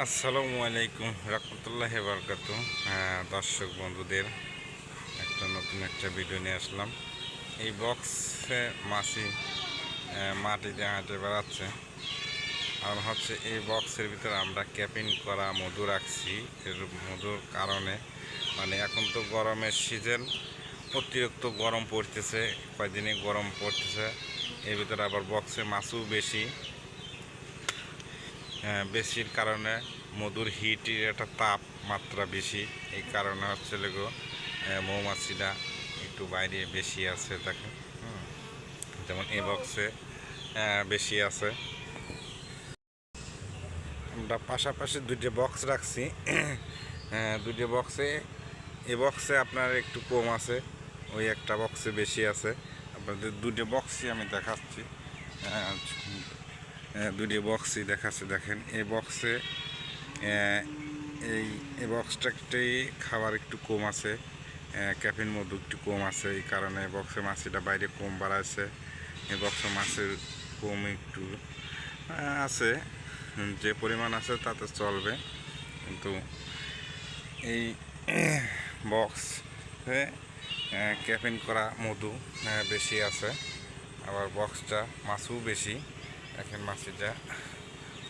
আসসালামু আলাইকুম রহমতুল্লাহ বরকাত দর্শক বন্ধুদের একটা নতুন একটা ভিডিও নিয়ে আসলাম। এই বক্সে আহ, মাটিতে হাঁটে বেড়াচ্ছে। আর হচ্ছে এই বক্সের ভিতরে আমরা ক্যাপিং করা মধু রাখছি। এর মধুর কারণে মানে এখন তো গরমের সিজন অতিরিক্ত গরম পড়তেছে কয়েকদিনই গরম পড়তেছে। এর ভিতরে আবার বক্সে মাছও বেশি। হ্যাঁ, বেশির কারণে মধুর হিটের একটা তাপমাত্রা বেশি। এই কারণে হচ্ছে লেগো মৌমাছিটা একটু বাইরে বেশি আছে তাকে যেমন এ বক্সে বেশি আছে। আমরা পাশাপাশি দুইটা বক্স রাখছি। হ্যাঁ, দুইটা বক্সে এ বক্সে আপনার একটু কম আছে ওই একটা বক্সে বেশি আছে। আপনাদের দুটো বক্সই আমি দেখাচ্ছি। আহ, দুটি বক্সই দেখাচ্ছে, দেখেন। এই বক্সে এই এই বক্সটাতেই খাবার একটু কম আছে ক্যাফিন মধু একটু কম আছে, এই কারণে বক্সে মাছিটা বাইরে কম বাড়াচ্ছে এই বক্সে মাছের কম একটু আছে। যে পরিমাণ আছে তাতে চলবে। কিন্তু এই বক্স ক্যাফিন করা মধু বেশি আছে। আবার বক্সটা মাছও বেশি। দেখেন মাছিটা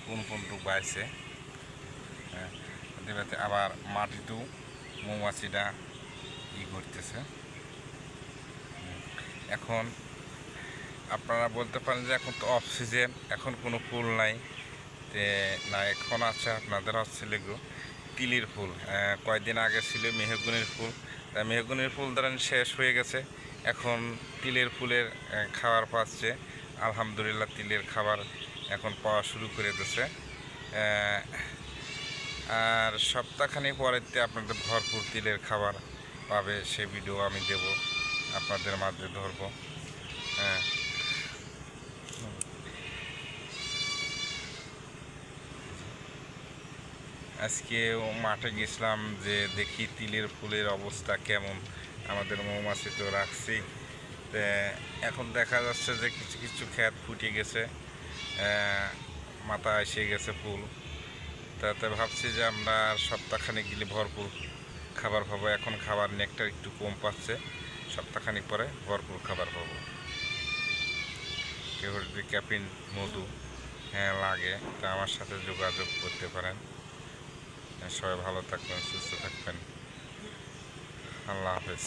কোন কোনটুক বাইছে হ্যাঁ আবার মাটিতেও মৌমাছিটা ই করতেছে। এখন আপনারা বলতে পারেন যে এখন তো অফ সিজন এখন কোনো ফুল নাই। তে না, এখন আছে আপনাদের হচ্ছে লেগো তিলির ফুল। কয়েকদিন আগে ছিল মেহগুনির ফুল। তা মেহগুনির ফুল ধরেন শেষ হয়ে গেছে। এখন তিলের ফুলের খাওয়ার পাচ্ছে। আলহামদুলিল্লাহ তিলের খাবার এখন পাওয়া শুরু করে দিয়েছে আর সপ্তাহখানি পরেতে আপনাদের ভরপুর তিলের খাবার পাবে, সে ভিডিও আমি দেব, আপনাদের মাঝে ধরবো। হ্যাঁ। আজকে মাঠে গেছিলাম যে দেখি তিলের ফুলের অবস্থা কেমন। আমাদের মৌমাছি তো রাখছি এখন দেখা যাচ্ছে যে কিছু কিছু ক্ষেত ফুটে গেছে মাথা এসে গেছে ফুল। তাতে ভাবছি যে আমরা আর সপ্তাহখানেক গেলে ভরপুর খাবার পাবো। এখন খাবার নেকটা একটু কম পাচ্ছে, সপ্তাহখানিক পরে ভরপুর খাবার পাবো। কেউ যদি ক্যাপিন মধু হ্যাঁ লাগে, তা আমার সাথে যোগাযোগ করতে পারেন। সবাই ভালো থাকবেন, সুস্থ থাকবেন। আল্লাহ হাফেজ।